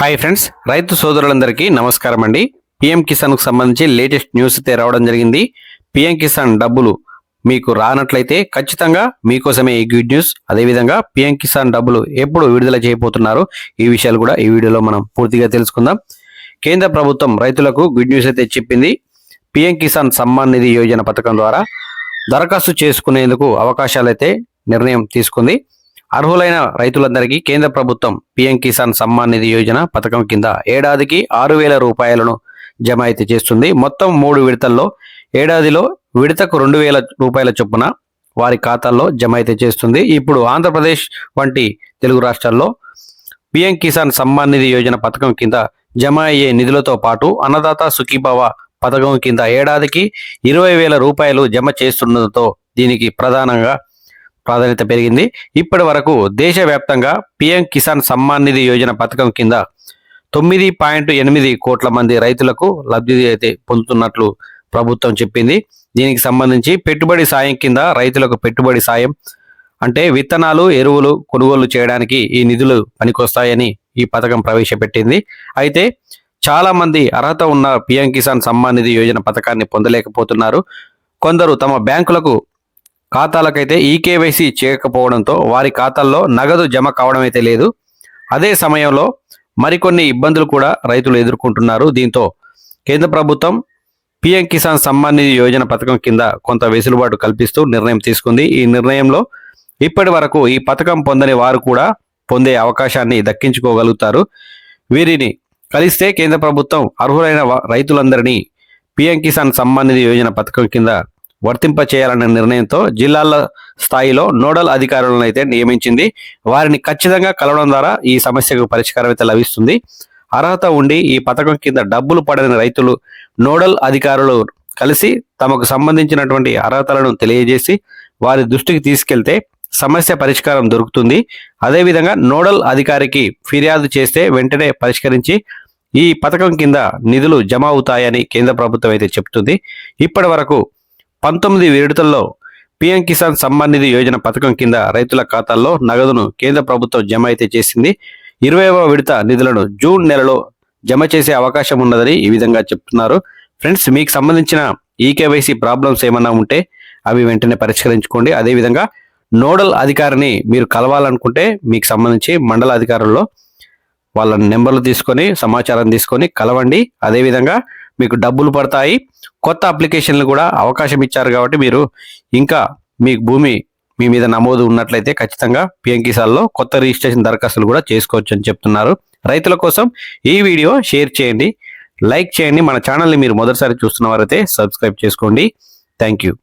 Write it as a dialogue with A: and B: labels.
A: Hi friends రైతు సోదరులందరికీ నమస్కారం అండి. పిఎం కిసాన్కు సంబంధించి లేటెస్ట్ న్యూస్ అయితే రావడం జరిగింది. పిఎం కిసాన్ డబ్బులు మీకు రానట్లయితే ఖచ్చితంగా మీకోసమే ఈ గుడ్ న్యూస్. అదేవిధంగా పిఎం కిసాన్ డబ్బులు ఎప్పుడు విడుదల చేయబోతున్నారు ఈ విషయాలు కూడా ఈ వీడియోలో మనం పూర్తిగా తెలుసుకుందాం. కేంద్ర ప్రభుత్వం రైతులకు గుడ్ న్యూస్ అయితే చెప్పింది. పిఎం కిసాన్ సమ్మాన్ నిధి యోజన పథకం ద్వారా దరఖాస్తు చేసుకునేందుకు అవకాశాలైతే నిర్ణయం తీసుకుంది. అర్హులైన రైతులందరికీ కేంద్ర ప్రభుత్వం పీఎం కిసాన్ సమ్మాన్ నిధి యోజన పథకం కింద ఏడాదికి ఆరు వేల రూపాయలను జమ అయితే చేస్తుంది. మొత్తం మూడు విడతల్లో ఏడాదిలో విడతకు రెండు వేల రూపాయల చొప్పున వారి ఖాతాల్లో జమ అయితే చేస్తుంది. ఇప్పుడు ఆంధ్రప్రదేశ్ వంటి తెలుగు రాష్ట్రాల్లో పీఎం కిసాన్ సమ్మాన్ నిధి యోజన పథకం కింద జమ అయ్యే నిధులతో పాటు అన్నదాత సుఖీభావ పథకం కింద ఏడాదికి ఇరవై వేల రూపాయలు జమ చేస్తుండటంతో దీనికి ప్రధానంగా ప్రాధాన్యత పెరిగింది. ఇప్పటి వరకు దేశవ్యాప్తంగా పిఎం కిసాన్ సమ్మాన్ నిధి యోజన పథకం కింద తొమ్మిది పాయింట్ ఎనిమిది కోట్ల మంది రైతులకు లబ్ధి అయితే పొందుతున్నట్లు ప్రభుత్వం చెప్పింది. దీనికి సంబంధించి పెట్టుబడి సాయం కింద రైతులకు పెట్టుబడి సాయం అంటే విత్తనాలు ఎరువులు కొనుగోలు చేయడానికి ఈ నిధులు పనికొస్తాయని ఈ పథకం ప్రవేశపెట్టింది. అయితే చాలా మంది అర్హత ఉన్న పిఎం కిసాన్ సమ్మాన్ నిధి యోజన పథకాన్ని పొందలేకపోతున్నారు. కొందరు తమ బ్యాంకులకు ఖాతాలకైతే ఈకేవైసీ చేయకపోవడంతో వారి ఖాతాల్లో నగదు జమ కావడం అయితే లేదు. అదే సమయంలో మరికొన్ని ఇబ్బందులు కూడా రైతులు ఎదుర్కొంటున్నారు. దీంతో కేంద్ర ప్రభుత్వం పిఎం కిసాన్ సమ్మాన్ నిధి యోజన పథకం కింద కొంత వెసులుబాటు కల్పిస్తూ నిర్ణయం తీసుకుంది. ఈ నిర్ణయంలో ఇప్పటి వరకు ఈ పథకం పొందని వారు కూడా పొందే అవకాశాన్ని దక్కించుకోగలుగుతారు. వీరిని కలిస్తే కేంద్ర ప్రభుత్వం అర్హులైన రైతులందరినీ పిఎం కిసాన్ సమ్మాన్ నిధి యోజన పథకం కింద వర్తింపచేయాలన్న నిర్ణయంతో జిల్లాల స్థాయిలో నోడల్ అధికారులను అయితే నియమించింది. వారిని ఖచ్చితంగా కలవడం ద్వారా ఈ సమస్యకు పరిష్కారం అయితే లభిస్తుంది. అర్హత ఉండి ఈ పథకం కింద డబ్బులు పడని రైతులు నోడల్ అధికారులు కలిసి తమకు సంబంధించినటువంటి అర్హతలను తెలియజేసి వారి దృష్టికి తీసుకెళ్తే సమస్య పరిష్కారం దొరుకుతుంది. అదేవిధంగా నోడల్ అధికారికి ఫిర్యాదు చేస్తే వెంటనే పరిష్కరించి ఈ పథకం కింద నిధులు జమ అవుతాయని కేంద్ర ప్రభుత్వం అయితే చెప్తుంది. ఇప్పటి వరకు పంతొమ్మిది విడతల్లో పీఎం కిసాన్ సమ్మాన్ నిధి యోజన పథకం కింద రైతుల ఖాతాల్లో నగదును కేంద్ర ప్రభుత్వం జమ అయితే చేసింది. ఇరవైవ విడత నిధులను జూన్ నెలలో జమ చేసే అవకాశం ఉన్నదని ఈ విధంగా చెప్తున్నారు. ఫ్రెండ్స్ మీకు సంబంధించిన ఈకేవైసీ ప్రాబ్లమ్స్ ఏమన్నా ఉంటే అవి వెంటనే పరిష్కరించుకోండి. అదేవిధంగా నోడల్ అధికారిని మీరు కలవాలనుకుంటే మీకు సంబంధించి మండల అధికారుల్లో వాళ్ళ నెంబర్లు తీసుకొని సమాచారం తీసుకొని కలవండి. అదేవిధంగా మీకు డబ్బులు పడతాయి. కొత్త అప్లికేషన్లు కూడా అవకాశం ఇచ్చారు కాబట్టి మీరు ఇంకా మీకు భూమి మీ మీద నమోదు ఉన్నట్లయితే ఖచ్చితంగా పిఎం కిసాన్లో కొత్త రిజిస్ట్రేషన్ దరఖాస్తులు కూడా చేసుకోవచ్చు అని చెప్తున్నారు. రైతుల కోసం ఈ వీడియో షేర్ చేయండి. లైక్ చేయండి. మన ఛానల్ని మీరు మొదటిసారి చూస్తున్న వారైతే సబ్స్క్రైబ్ చేసుకోండి. Thank you.